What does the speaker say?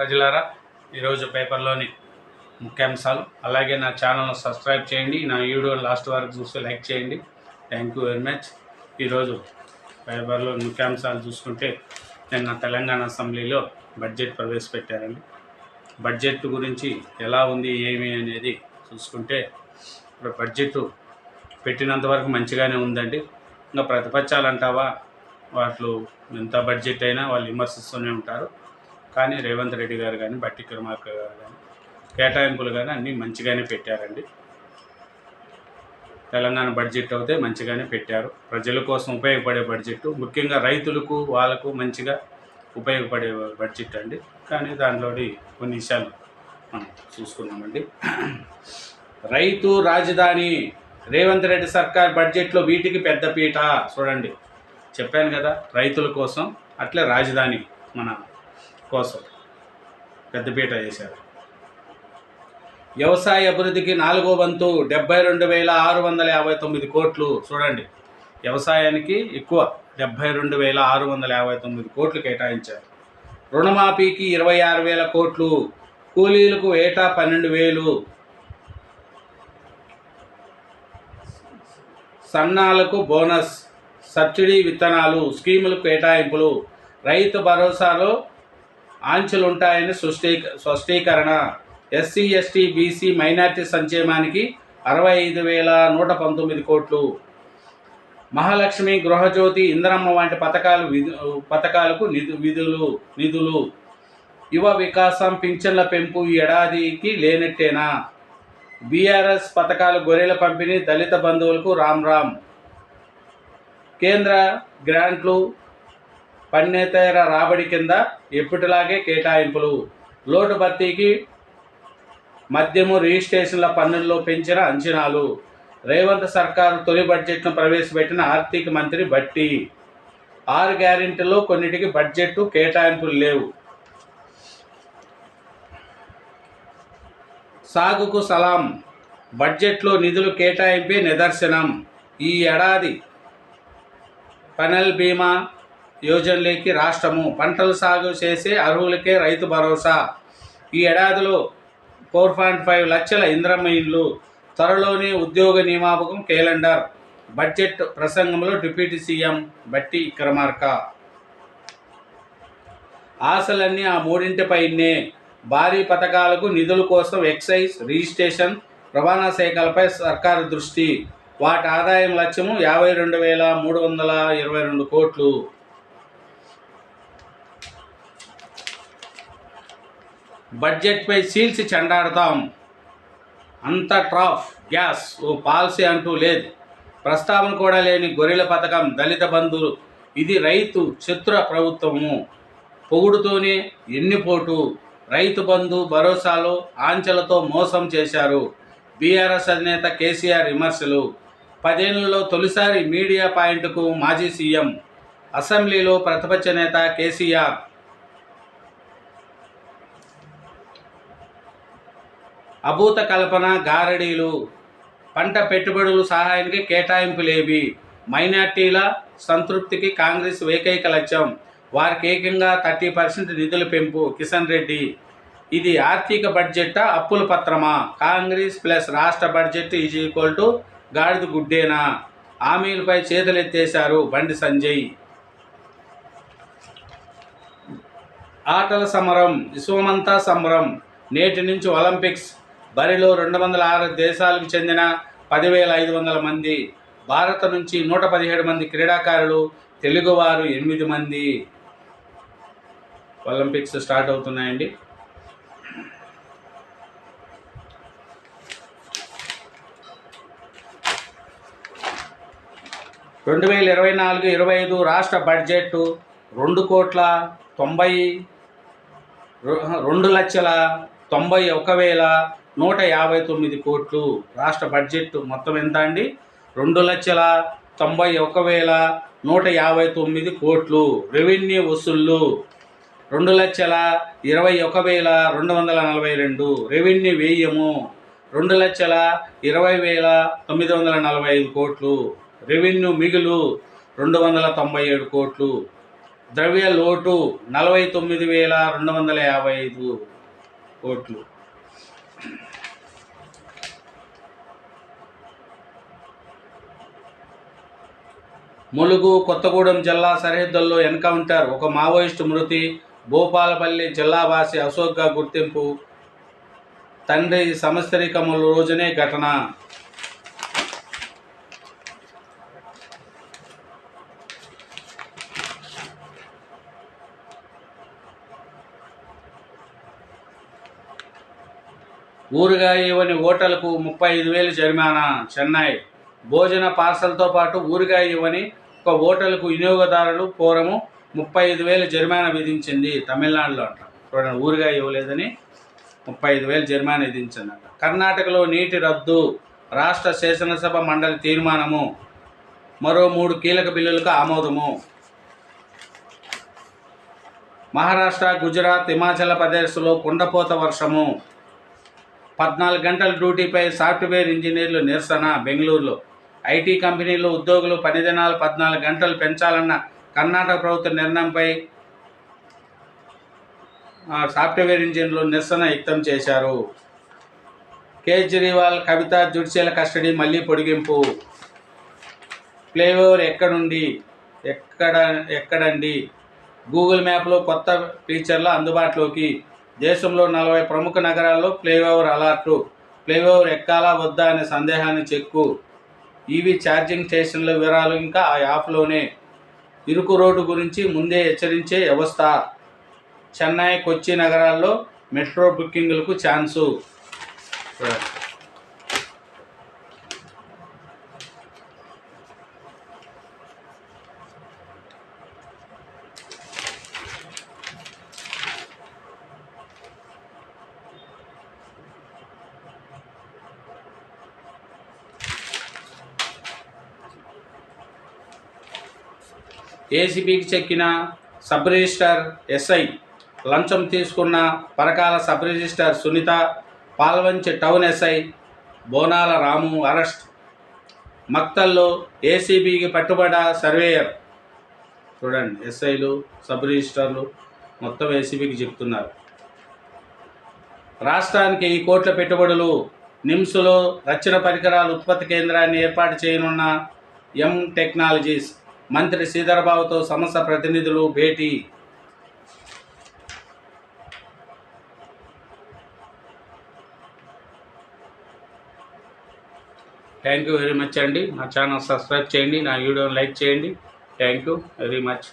ప్రజలారా ఈరోజు పేపర్లోని ముఖ్యాంశాలు అలాగే నా ఛానల్ను సబ్స్క్రైబ్ చేయండి నా వీడియో లాస్ట్ వరకు చూస్తే లైక్ చేయండి. థ్యాంక్ యూ వెరీ మచ్ ఈరోజు పేపర్లో ముఖ్యాంశాలు చూసుకుంటే నిన్న తెలంగాణ అసెంబ్లీలో బడ్జెట్ ప్రవేశపెట్టారండి. బడ్జెట్ గురించి ఎలా ఉంది ఏమి అనేది చూసుకుంటే ఇప్పుడు బడ్జెట్ పెట్టినంత వరకు మంచిగానే ఉందండి. ఇంకా ప్రతిపక్షాలు అంటావా? వాటిలో ఎంత బడ్జెట్ అయినా వాళ్ళు విమర్శిస్తూనే ఉంటారు. కానీ రేవంత్ రెడ్డి గారు కానీ బట్టి విక్రమార్క గారు కానీ కేటాయింపులు కానీ అన్నీ మంచిగానే పెట్టారండి. తెలంగాణ బడ్జెట్ అయితే మంచిగానే పెట్టారు. ప్రజల కోసం ఉపయోగపడే బడ్జెట్ ముఖ్యంగా రైతులకు వాళ్ళకు మంచిగా ఉపయోగపడే బడ్జెట్ అండి. కానీ దాంట్లోని కొన్ని విషయాలు మనం చూసుకున్నామండి రైతు రాజధాని రేవంత్ రెడ్డి సర్కార్ బడ్జెట్లో వీటికి పెద్దపీట చూడండి చెప్పాను కదా రైతుల కోసం అట్లే రాజధాని మన కోసం పెద్దపీట వేశారు. వ్యవసాయ అభివృద్ధికి నాలుగో వంతు డెబ్బై రెండు వేల ఆరు వందల యాభై తొమ్మిది కోట్లు చూడండి. వ్యవసాయానికి ఎక్కువ డెబ్బై రెండు వేల ఆరు వందల యాభై తొమ్మిది కోట్లు కేటాయించారు. రుణమాఫీకి ఇరవై ఆరు వేల కోట్లు కూలీలకు ఏటా పన్నెండు వేలు సన్నాలకు బోనస్ సబ్సిడీ విత్తనాలు స్కీములు కేటాయింపులు రైతు భరోసాలో ఆంక్షలు ఉంటాయని సృష్టి స్పష్టీకరణ ఎస్సీ ఎస్టీ బీసీ మైనార్టీ సంక్షేమానికి అరవై ఐదు వేల నూట పంతొమ్మిది కోట్లు. మహాలక్ష్మి గృహజ్యోతి ఇంద్రమ్మ వంటి పథకాలు విధు పథకాలకు నిధు విధులు నిధులు. యువ వికాసం పింఛన్ల పెంపు ఈ ఏడాదికి లేనట్టేనా? బీఆర్ఎస్ పథకాలు గొర్రెల పంపిణీ దళిత బంధువులకు రామ్ రామ్. కేంద్ర గ్రాంట్లు పన్నేతర రాబడి కింద ఎప్పటిలాగే కేటాయింపులు. లోటు భర్తీకి మద్యము రిజిస్ట్రేషన్ల పన్నుల్లో పెంచిన అంచనాలు. రేవంత్ సర్కారు తొలి బడ్జెట్ను ప్రవేశపెట్టిన ఆర్థిక మంత్రి బట్టి. ఆరు గ్యారెంటీలో కొన్నిటికి బడ్జెట్ కేటాయింపులు లేవు. సాగుకు సలాం. బడ్జెట్లో నిధులు కేటాయింపే నిదర్శనం. ఈ ఏడాది పనల్ బీమా యోజనలోకి రాష్ట్రము. పంటలు సాగు చేసే అర్హులకే రైతు భరోసా. ఈ ఏడాదిలో ఫోర్ పాయింట్ ఫైవ్ లక్షల ఇంద్రమ్మ ఇండ్లు త్వరలోనే ఉద్యోగ నియామకం క్యాలెండర్ బడ్జెట్ ప్రసంగంలో డిప్యూటీ సీఎం బట్టి విక్రమార్క. ఆశలన్నీ ఆ మూడింటిపైనే. భారీ పథకాలకు నిధుల కోసం ఎక్సైజ్ రిజిస్ట్రేషన్ రవాణా శాఖలపై సర్కారు దృష్టి. వాటి ఆదాయం లక్ష్యము యాభై రెండు వేల మూడు వందల ఇరవై రెండు కోట్లు. బడ్జెట్పై సీల్సి చెండాడతాం. అంత ట్రాఫ్ గ్యాస్ ఓ పాలసీ అంటూ లేదు. ప్రస్తావన కూడా లేని గొర్రెల పథకం దళిత బంధువులు. ఇది రైతు శత్రు ప్రభుత్వము. పొగుడుతోనే ఎన్నిపోటు. రైతు బంధు భరోసాలో ఆంచలతో మోసం చేశారు. బీఆర్ఎస్ అధినేత కేసీఆర్ విమర్శలు. పదేళ్ళలో తొలిసారి మీడియా పాయింట్కు మాజీ సీఎం. అసెంబ్లీలో ప్రతిపక్ష నేత కేసీఆర్. అభూత కల్పన గారడీలు పంట పెట్టుబడులు సహాయానికి కేటాయింపులేవి మైనార్టీల సంతృప్తికి కాంగ్రెస్ ఏకైక లక్ష్యం. వారికి ఏకంగా థర్టీ పర్సెంట్ నిధుల పెంపు. కిషన్ రెడ్డి ఇది ఆర్థిక బడ్జెట్టా అప్పుల పత్రమా? కాంగ్రెస్ ప్లస్ రాష్ట్ర బడ్జెట్ ఈజ్ ఈక్వల్ టు గాడిద గుడ్డేనా? హామీలపై చేతులెత్తేశారు బండి సంజయ్. ఆటల సమరం విశ్వమంతా సమరం. నేటి నుంచి ఒలింపిక్స్ బరిలో రెండు వందల ఆరు దేశాలకు చెందిన పదివేల ఐదు వందల మంది భారత నుంచి నూట పదిహేడు మంది క్రీడాకారులు తెలుగువారు ఎనిమిది మంది. ఒలింపిక్స్ స్టార్ట్ అవుతున్నాయండి. రెండు వేల ఇరవై నాలుగు ఇరవై ఐదు రాష్ట్ర బడ్జెట్ రెండు కోట్ల తొంభై రెండు లక్షల తొంభై ఒక వేల నూట యాభై తొమ్మిది కోట్లు రాష్ట్ర బడ్జెట్ మొత్తం ఎంత అండి? రెండు లక్షల తొంభై ఒక వేల నూట యాభై తొమ్మిది కోట్లు రెవెన్యూ వసూళ్ళు రెండు లక్షల ఇరవై ఒక వేల రెండు వందల నలభై రెండు రెవెన్యూ వ్యయము. రెండు లక్షల ఇరవై వేల తొమ్మిది వందల నలభై ఐదు కోట్లు రెవెన్యూ మిగులు రెండు వందల తొంభై ఏడు కోట్లు. ద్రవ్య లోటు నలభై తొమ్మిది వేల రెండు వందల యాభై ఐదు కోట్లు. ములుగు కొత్తగూడెం జిల్లా సరిహద్దుల్లో ఎన్కౌంటర్ ఒక మావోయిస్టు మృతి. భూపాలపల్లి జిల్లావాసి అశోక్గా గుర్తింపు. తండ్రి సంవత్సరికముల రోజునే ఘటన. ఊరుగా ఇవ్వని హోటల్కు ముప్పై ఐదు వేలు జరిమానా చెన్నై. భోజన పార్సల్తో పాటు ఊరుగా ఇవ్వని ఒక హోటల్కు వినియోగదారులు పూర్వము ముప్పై ఐదు వేలు జరిమానా విధించింది తమిళనాడులో అంట. చూడండి ఊరుగా ఇవ్వలేదని ముప్పై ఐదు వేలు జరిమానా విధించిందంట. కర్ణాటకలో నీటి రద్దు రాష్ట్ర శాసనసభ మండలి తీర్మానము మరో మూడు కీలక బిల్లులకు ఆమోదము. మహారాష్ట్ర గుజరాత్ హిమాచల్ ప్రదేశ్లో కుండపోత వర్షము పద్నాలుగు గంటల డ్యూటీపై సాఫ్ట్వేర్ ఇంజనీర్లు నిరసన. బెంగళూరులో ఐటీ కంపెనీలు ఉద్యోగులు పని దినాలు పద్నాలుగు గంటలు పెంచాలన్న కర్ణాటక ప్రభుత్వ నిర్ణయంపై సాఫ్ట్వేర్ ఇంజనీర్లు నిరసన వ్యక్తం చేశారు. కేజ్రీవాల్ కవిత జుడిషియల్ కస్టడీ మళ్ళీ పొడిగింపు. ఫ్లేఓవర్ ఎక్కడుండి? ఎక్కడ ఎక్కడండి? గూగుల్ మ్యాప్లో కొత్త ఫీచర్లు అందుబాటులోకి దేశంలో నలభై ప్రముఖ నగరాల్లో ఫ్లైఓవర్ అలర్టు. ఫ్లైఓవర్ ఎక్కాలా వద్దా అనే సందేహాన్ని చెక్కు. ఈవీ ఛార్జింగ్ స్టేషన్ల వివరాలు ఇంకా ఆ యాప్లోనే. ఇరుకు రోడ్డు గురించి ముందే హెచ్చరించే వ్యవస్థ. చెన్నై కొచ్చి నగరాల్లో మెట్రో బుకింగ్లకు ఛాన్సు. ఏసీబీకి చెక్కిన సబ్ రిజిస్టర్ ఎస్ఐ లంచం తీసుకున్న Parakala sub register Sunitha Palvancha town SI Bonala Ramu arrest. మక్తల్లో ఏసీబీకి పట్టుబడ surveyor. చూడండి ఎస్ఐలు సబ్ రిజిస్టర్లు మొత్తం ఏసీబీకి చెప్తున్నారు. రాష్ట్రానికి ఈ కోట్ల పెట్టుబడులు నిమ్స్లో రక్షణ పరికరాల ఉత్పత్తి కేంద్రాన్ని ఏర్పాటు చేయనున్న ఎం టెక్నాలజీస్ మంత్రి శ్రీధరబాబుతో సంస్థ ప్రతినిధులు భేటీ. థ్యాంక్ యూ వెరీ మచ్ అండి. నా ఛానల్ సబ్స్క్రైబ్ చేయండి. నా వీడియోని లైక్ చేయండి. Thank you very much